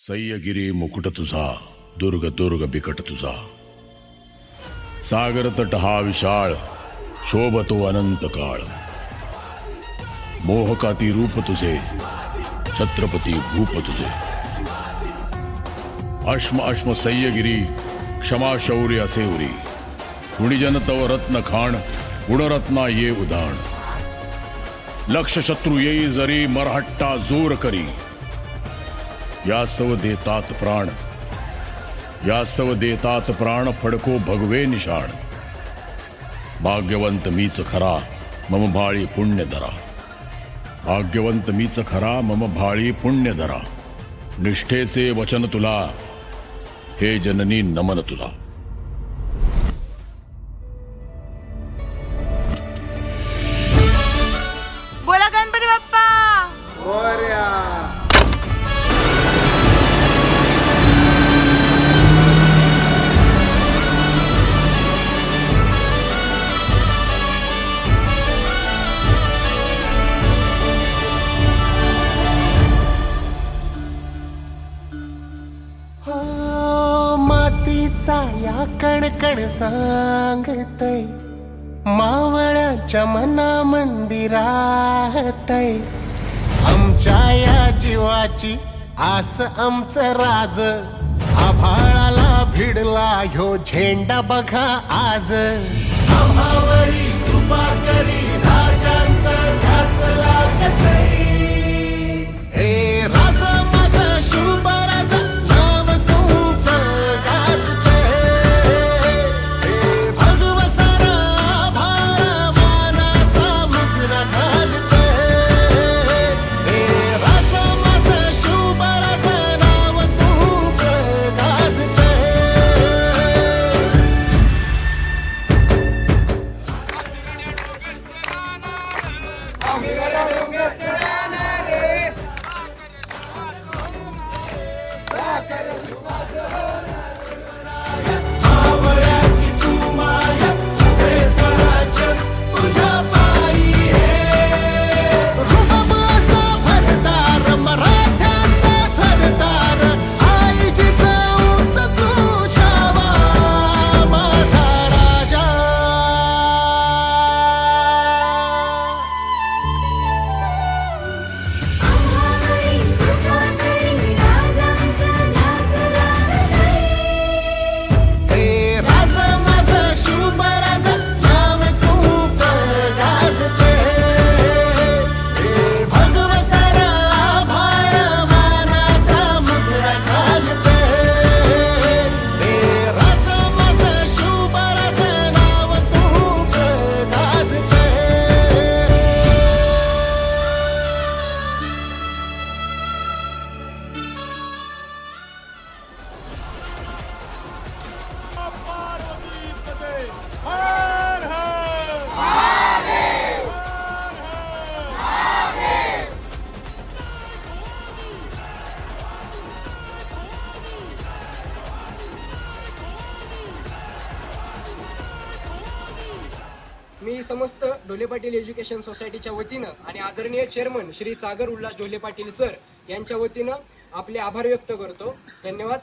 सह्यगिरी मुकुट तुझा दुर्ग दुर्ग बिकट तुझा. सागर तट हा विशाळ शोभतो अनंत काळ. मोहकाती रूप तुझे छत्रपती भूप तुझे. अश्म अश्म सह्यगिरी क्षमा शौर्य असेवरी गुणीजन तव रत्न खाण गुणरत्ना ये उदाण. लक्ष शत्रू येई जरी मरहट्टा जोर करी. यास्तव देतात प्राण. यास्तव देतात प्राण फडको भगवे निशाण. भाग्यवंत मीच खरा मम भाळी पुण्य धरा. भाग्यवंत मीच खरा मम भाळी पुण्य धरा. निष्ठेचे वचन तुला हे जननी नमन तुला. मातीचा या कणकण सांगतय. मावळ्याच्या मना मंदिरातय आमच्या या जीवाची आस आमचं राज. आभाळाला भिडला ह्यो झेंडा बघा आज. आम्हावरी कृपा करी. मी समस्त डोले पाटील एज्युकेशन सोसायटीच्या वतीनं आणि आदरणीय चेअरमन श्री सागर उल्हास डोले पाटील सर यांच्या वतीनं आपले आभार व्यक्त करतो. धन्यवाद.